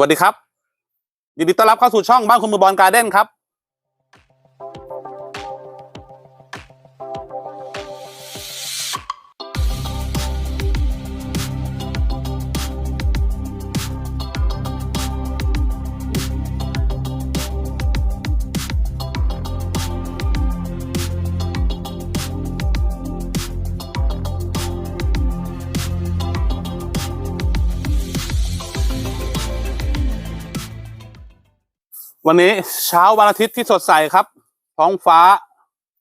วัสดีครับยินดีต้อนรับเข้าสู่ช่องบ้านคุณมือบอลการ์เด้นครับ วันนี้เช้าวันอาทิตย์ที่สดใสครับ ท้องฟ้า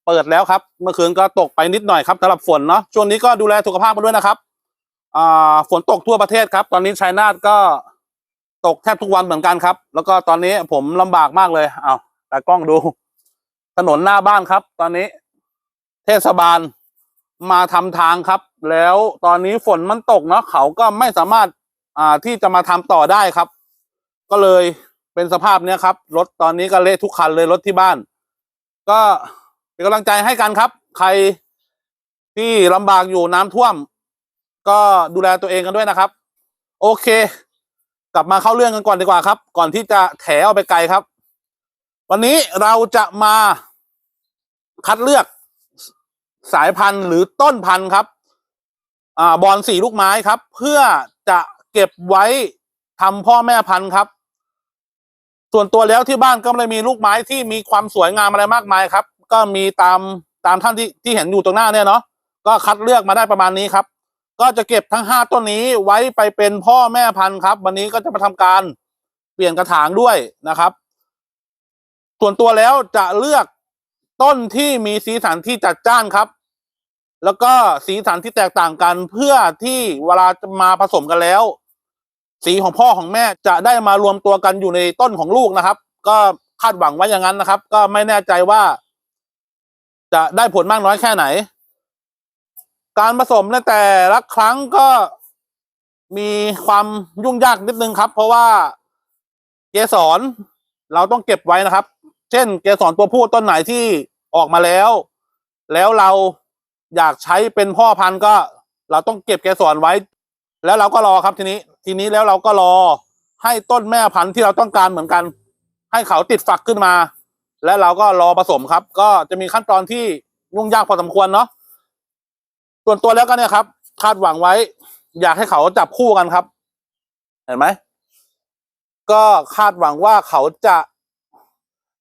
เปิดแล้วครับ เมื่อคืนก็ตกไปนิดหน่อยครับสำหรับฝนเนาะช่วงนี้ก็ดูแลสุขภาพกันด้วยนะครับอ่าฝนตกทั่วประเทศครับ ตอนนี้ชัยนาทก็ตกแทบทุกวันเหมือนกันครับ แล้วก็ตอนนี้ผมลำบากมากเลยเอาตากล้องดู ถนนหน้าบ้านครับ ตอนนี้ เทศบาลมาทำทางครับ แล้วตอนนี้ฝนมันตกเนาะเขาก็ไม่สามารถอ่าที่จะมาทำต่อได้ครับ ก็เลย เป็นสภาพเนี้ยครับ รถตอนนี้ก็เละทุกคันเลยรถที่บ้าน ก็เป็นกำลังใจให้กันครับ ใครที่ลำบากอยู่น้ำท่วม ก็ดูแลตัวเองกันด้วยนะครับ โอเค กลับมาเข้าเรื่องกันก่อนดีกว่าครับ ก่อนที่จะแถเอาไปไกลครับ วันนี้เราจะมาคัดเลือกสายพันธุ์หรือต้นพันธุ์ครับ อ่าบอลสีลูกไม้ครับ เพื่อจะเก็บไว้ทำพ่อแม่พันธุ์ครับ ส่วนตัวแล้วที่บ้านก็ไม่ได้มีลูกไม้ที่มีความสวยงามอะไรมากมายครับ ก็มีตามตามท่านที่ที่เห็นอยู่ตรงหน้าเนี่ยเนาะก็คัดเลือกมาได้ประมาณนี้ครับ ก็จะเก็บทั้งห้าต้นนี้ไว้ไปเป็นพ่อแม่พันธุ์ครับ วันนี้ก็จะมาทำการเปลี่ยนกระถางด้วยนะครับ ส่วนตัวแล้วจะเลือกต้นที่มีสีสันที่จัดจ้านครับ แล้วก็สีสันที่แตกต่างกันเพื่อที่เวลาจะมาผสมกันแล้ว สีของพ่อของแม่จะได้มารวมตัวกันอยู่ในต้นของลูกนะครับ ก็คาดหวังไว้อย่างนั้นนะครับ ก็ไม่แน่ใจว่า จะได้ผลมากน้อยแค่ไหน การผสมในแต่ละครั้งก็มีความยุ่งยากนิดนึงครับ เพราะว่าเกสรเราต้องเก็บไว้นะครับ เช่น เกสรตัวผู้ต้นไหนที่ออกมาแล้ว แล้วเราอยากใช้เป็นพ่อพันธุ์ก็ เราต้องเก็บเกสรไว้ แล้วเราก็รอครับทีนี้ ทีนี้แล้วเราก็รอให้ต้นแม่พันธุ์ที่เราต้องการเหมือนกัน ให้เขาติดฝักขึ้นมา แล้วเราก็รอผสมครับ ก็จะมีขั้นตอนที่ยุ่งยากพอสมควรเนาะส่วนตัวแล้วก็เนี่ยครับ คาดหวังไว้ อยากให้เขาจับคู่กันครับ เห็นไหมก็คาดหวังว่าเขาจะ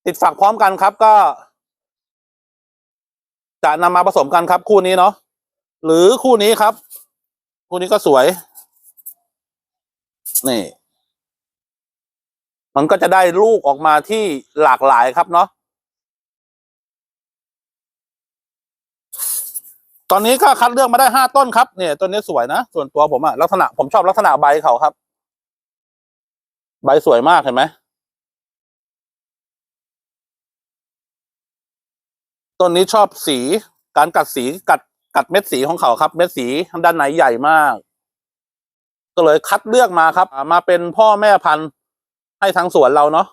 ติดฝักพร้อมกันครับ ก็ จะนำมาผสมกันครับ คู่นี้เนาะหรือคู่นี้ครับ คู่นี้ก็สวย นี่ มันก็จะได้ลูกออกมาที่หลากหลายครับเนาะตอนนี้ก็คัดเลือกมาได้ห้าต้นครับเนี่ยต้นนี้สวยนะส่วนตัวผมอะลักษณะผมชอบลักษณะใบเขาครับ ใบสวยมากเห็นไหมต้นนี้ชอบสีการกัดสีกัดกัดเม็ดสีของเขาครับ เม็ดสีด้านในใหญ่มาก ก็เลยคัดเลือกมาครับมาเป็นพ่อแม่พันธุ์ให้ทางสวนเราเนาะ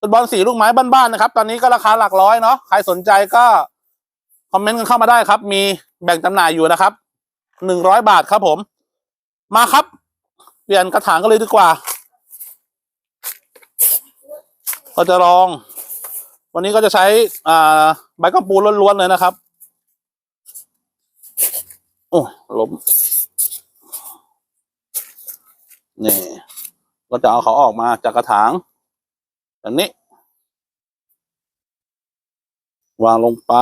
ฟุตบอลสีลูกไม้บ้านๆนะครับ ตอนนี้ก็ราคาหลักร้อยเนาะใครสนใจก็คอมเมนต์กันเข้ามาได้ครับ มีแบ่งจำหน่ายอยู่นะครับหนึ่งร้อยบาทครับผม มาครับ เปลี่ยนกระถางกันเลยดีกว่า ก็จะลอง วันนี้ก็จะใช้อ่าใบกระปูล้วนๆเลยนะครับ โอ้ล้ม นี่ก็จะเอาเขาออกมาจากกระถางแบบนี้ วางลงไป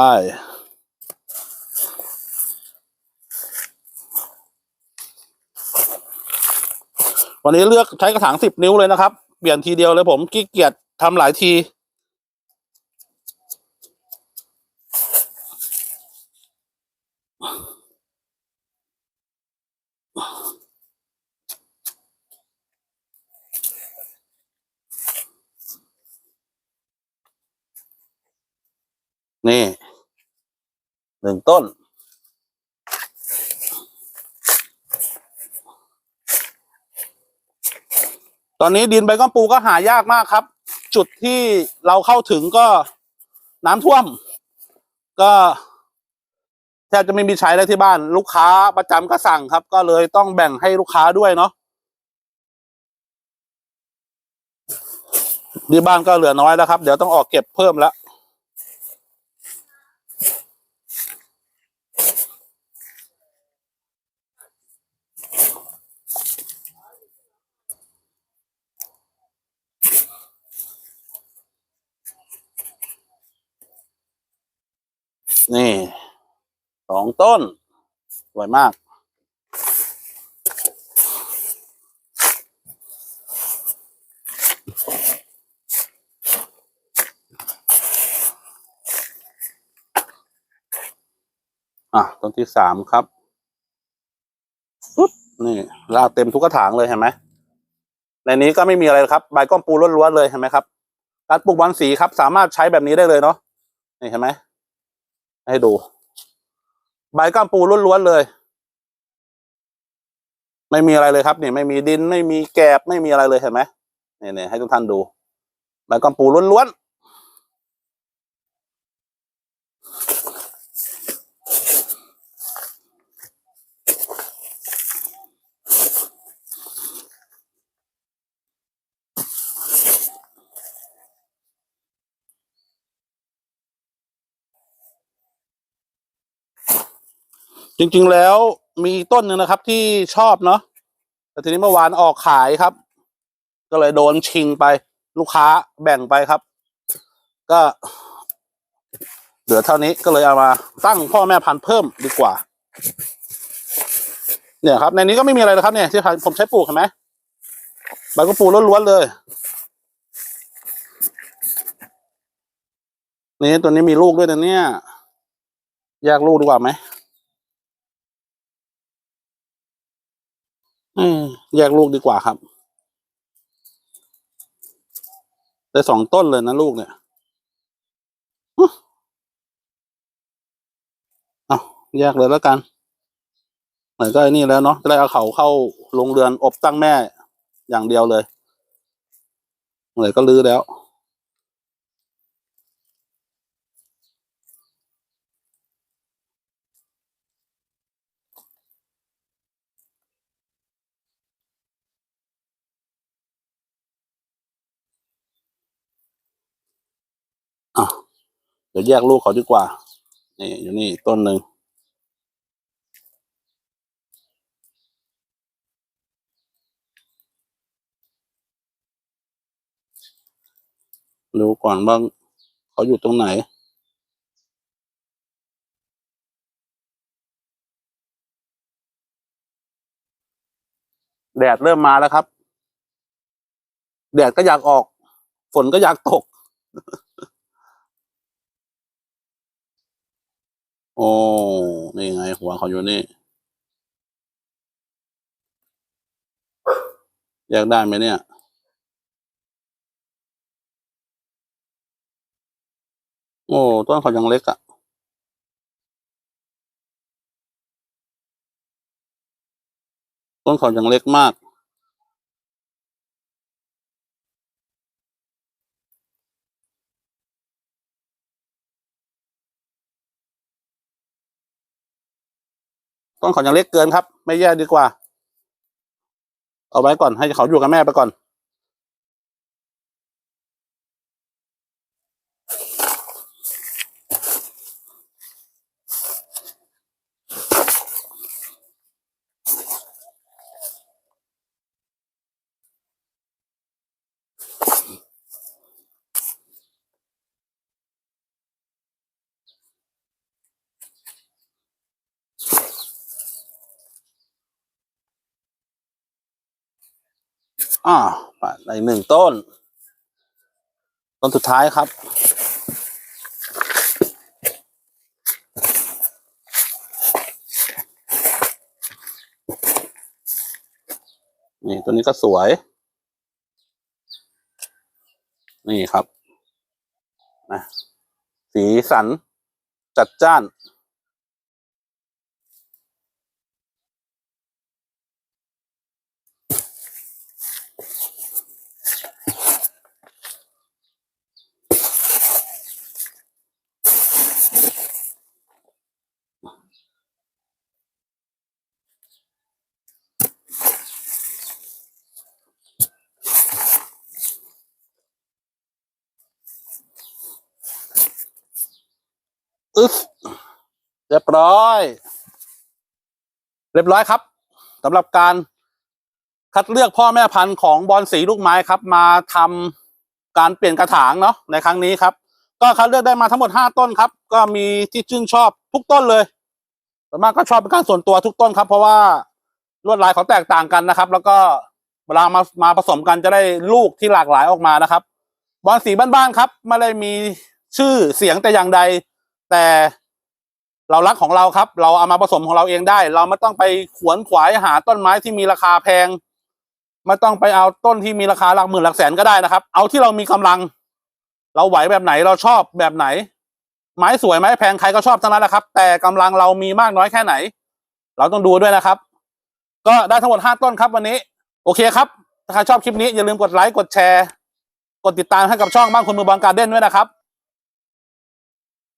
วันนี้เลือกใช้กระถางสิบนิ้วเลยนะครับ เปลี่ยนทีเดียวเลยผมขี้เกียจทำหลายที นี่หนึ่งต้น ตอนนี้ดินใบก้อมปูก็หายากมากครับ จุดที่เราเข้าถึงก็น้ำท่วม ก็แทบจะไม่มีใช้แล้วที่บ้าน ลูกค้าประจำก็สั่งครับ ก็เลยต้องแบ่งให้ลูกค้าด้วยเนาะที่บ้านก็เหลือน้อยแล้วครับ เดี๋ยวต้องออกเก็บเพิ่มแล้ว นี่สองต้น สวยมาก อะ ต้นที่สามครับปุ๊บนี่ลากเต็มทุกกระถางเลยเห็นไหมในนี้ก็ไม่มีอะไรครับ ใบก้อมปูล้วนๆเลยเห็นไหมครับการปลูกบอลสีครับ สามารถใช้แบบนี้ได้เลยเนาะนี่เห็นไหม ให้ดู ใบก้ามปูล้วนๆเลย ไม่มีอะไรเลยครับนี่ไม่มีดินไม่มีแกบไม่มีอะไรเลยเห็นไหมเนี่ยเนี่ยให้ทุกท่านดูใบก้ามปูล้วนๆ จริงๆแล้วมีต้นหนึ่งนะครับ ที่ชอบเนาะแต่ทีนี้เมื่อวานออกขายครับ ก็เลยโดนชิงไป ลูกค้าแบ่งไปครับ ก็เหลือเท่านี้ก็เลยเอามาตั้งพ่อแม่พันธุ์เพิ่มดีกว่า เนี่ยครับ ในนี้ก็ไม่มีอะไรเลยครับ เนี่ยที่ผมใช้ปลูกเห็นไหมใบก็ปลูกล้วนๆเลย นี่ตัวนี้มีลูกด้วยนะเนี่ยแยกลูกดีกว่าไหมอืม แยกลูกดีกว่าครับ ได้สองต้นเลยนะลูกเนี่ยเอาแยกเลยแล้วกันไหนก็ไอ้นี่แล้วเนาะจะได้เอาเขาเข้าโรงเรือนอบตั้งแม่อย่างเดียวเลยไหนก็ลื้อแล้ว อะ เดี๋ยวแยกลูกเขาดีกว่า นี่อยู่นี่ต้นหนึ่งดูก่อนว่าเขาอยู่ตรงไหน แดดเริ่มมาแล้วครับ แดดก็อยากออก ฝนก็อยากตก โอ้ นี่ไง หัวเขาอยู่นี่ แยกได้ไหมเนี่ย โอ้ ต้นเขายังเล็กอะ่ะ ต้นเขายังเล็กมาก ต้นเขายังเล็กเกินครับ ไม่แย่ดีกว่า เอาไว้ก่อนให้เขาอยู่กับแม่ไปก่อน อ่าไปในหนึ่งต้น ต้นสุดท้ายครับ นี่ตัวนี้ก็สวย นี่ครับนะสีสันจัดจ้าน อึ๊บเรียบร้อย เรียบร้อยครับสำหรับการคัดเลือกพ่อแม่พันธุ์ของบอลสีลูกไม้ครับ มาทำการเปลี่ยนกระถางเนาะในครั้งนี้ครับ ก็คัดเลือกได้มาทั้งหมดห้าต้นครับ ก็มีที่ชื่นชอบทุกต้นเลยส่วนมากก็ชอบเป็นการส่วนตัวทุกต้นครับ เพราะว่าลวดลายเขาแตกต่างกันนะครับ แล้วก็เวลามามาผสมกันจะได้ลูกที่หลากหลายออกมานะครับ บอลสีบ้านๆครับไม่ได้มีชื่อเสียงแต่อย่างใด แต่เรารักของเราครับ เราเอามาผสมของเราเองได้ เราไม่ต้องไปขวนขวายหาต้นไม้ที่มีราคาแพงไม่ต้องไปเอาต้นที่มีราคาหลักหมื่นหลักแสนก็ได้นะครับ เอาที่เรามีกำลัง เราไหวแบบไหนเราชอบแบบไหน ไม้สวยไม้แพงใครก็ชอบทั้งนั้นแหละครับ แต่กำลังเรามีมากน้อยแค่ไหน เราต้องดูด้วยนะครับ ก็ได้ทั้งหมดห้าต้นครับวันนี้ โอเคครับถ้าใครชอบคลิปนี้อย่าลืมกดไลค์กดแชร์ กดติดตามให้กับช่องบ้านคนมือบอลการเด้นด้วยนะครับ